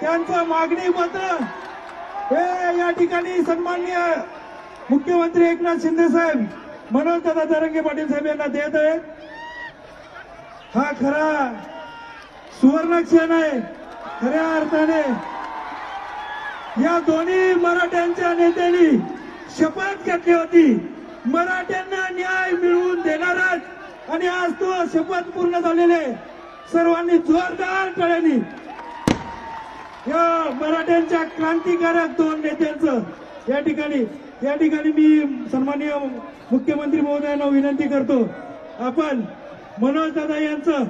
त्यांचं मागणी पत्र हे या ठिकाणी सन्माननीय मुख्यमंत्री एकनाथ शिंदे साहेब मनोज दादा तरंगे पाटील साहेब यांना देत आहेत. हा खरा सुवर्णक्षण आहे खऱ्या अर्थाने. या दोन्ही मराठ्यांच्या नेत्यांनी शपथ घेतली होती. मराठ्यांना न्याय मिळवून देणारच. आणि आज तो शपथ पूर्ण झालेले सर्वांनी जोरदार टाळ्यांनी या मराठ्यांच्या क्रांतिकारक दोन नेत्यांचं या ठिकाणी या ठिकाणी मी सन्माननीय मुख्यमंत्री महोदयांना विनंती करतो. आपण मनोज दादा यांचं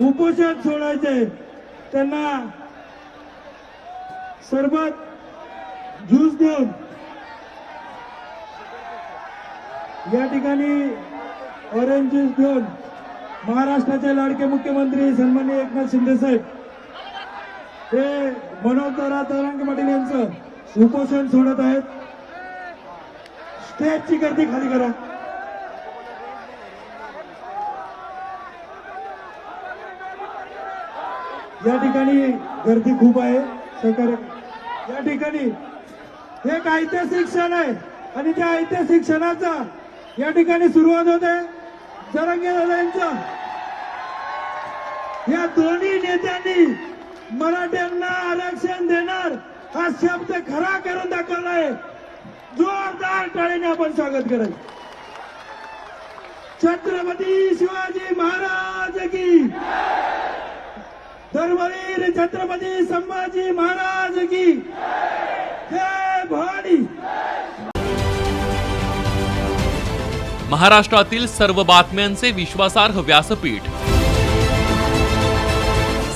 उपोषण सोडायचंय. त्यांना सरबत ज्यूस देऊन या ठिकाणी ऑरेंज ज्यूस देऊन महाराष्ट्राचे लाडके मुख्यमंत्री सन्माननीय एकनाथ शिंदे साहेब हे मनोज दादा तरंग पाटील यांचं उपोषण सोडत आहेत. स्टेजची गर्दी खाली करा. या ठिकाणी गर्दी खूप आहे. सहकार्य या ठिकाणी हे एक ऐतिहासिक क्षण आहे आणि त्या ऐतिहासिक क्षणाचा या ठिकाणी सुरुवात होते जरंगे दादा यांचं. या दोन्ही नेत्यांनी मराठ्यांना आरक्षण देणार हा शब्द खरा करून दाखवलाय जोरदार टाळीने आपण स्वागत करेल. छत्रपती शिवाजी महाराज की धर्मवीर छत्रपती संभाजी महाराज की जय! भवानी! महाराष्ट्रातील सर्व बातम्यांचे विश्वासार्ह व्यासपीठ